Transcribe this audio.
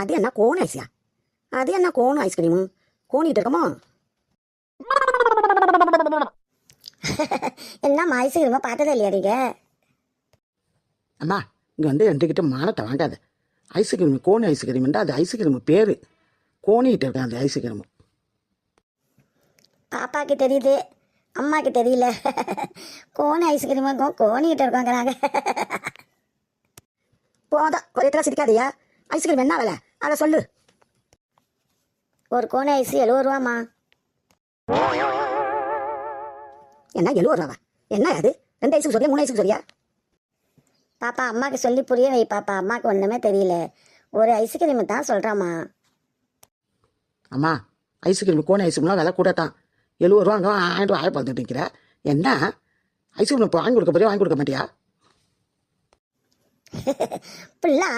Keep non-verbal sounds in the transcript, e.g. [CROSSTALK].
அது என்ன கோன் ஐஸியா அது என்ன கோன் ஐஸ்கிரீமு கோணிட்டு இருக்கமோ? என்ன ஐஸ்கிரீமை பார்த்ததே இல்லையா நீங்க? அம்மா இங்கே வந்து என்கிட்ட மானத்தை வாங்காத. ஐஸ்கிரீம் கோனி ஐஸ்கிரீம்ன்றா அது ஐஸ்கிரீம் பேர். கோணிகிட்ட இருக்கேன் அந்த ஐஸ்கிரீம் பாப்பாக்கு தெரியுது அம்மாக்கு தெரியல. [LAUGHS] கோன் ஐஸ்கிரீமுக்கும் கோணிக்கிட்ட இருக்காங்கிறாங்க. [LAUGHS] போதும் ஒரு இடத்துல சிரிக்காதியா ஐஸ்கிரீம் என்ன விலை? அதை சொல்லு. ஒரு கோன் ஐஸ் எழுபது ரூபாம்மா. என்ன எழுபது ரூபாவா? என்ன அது? ரெண்டு ஐஸுக்கு சொல்லியா மூணு ஐஸுக்கு சொல்லியா பாப்பா அம்மாக்கு சொல்லி புரிய வை பாப்பா. அம்மாக்கு ஒன்றுமே தெரியல. ஒரு ஐஸ்கிரீம் தான் சொல்கிறாம்மா அம்மா ஐஸ்கிரீம் கோனி ஐஸ்கிரீம்லாம் விலை கூட தான் எழுபது ரூபா அங்கே ஆயிரம் ரூபா ஆய பார்த்துட்டு நிற்கிற என்ன? ஐஸ்கிரீம் இப்போ வாங்கி கொடுக்க போறியா? வாங்கி கொடுக்க மாட்டியா? [LAUGHS] பிள்ளை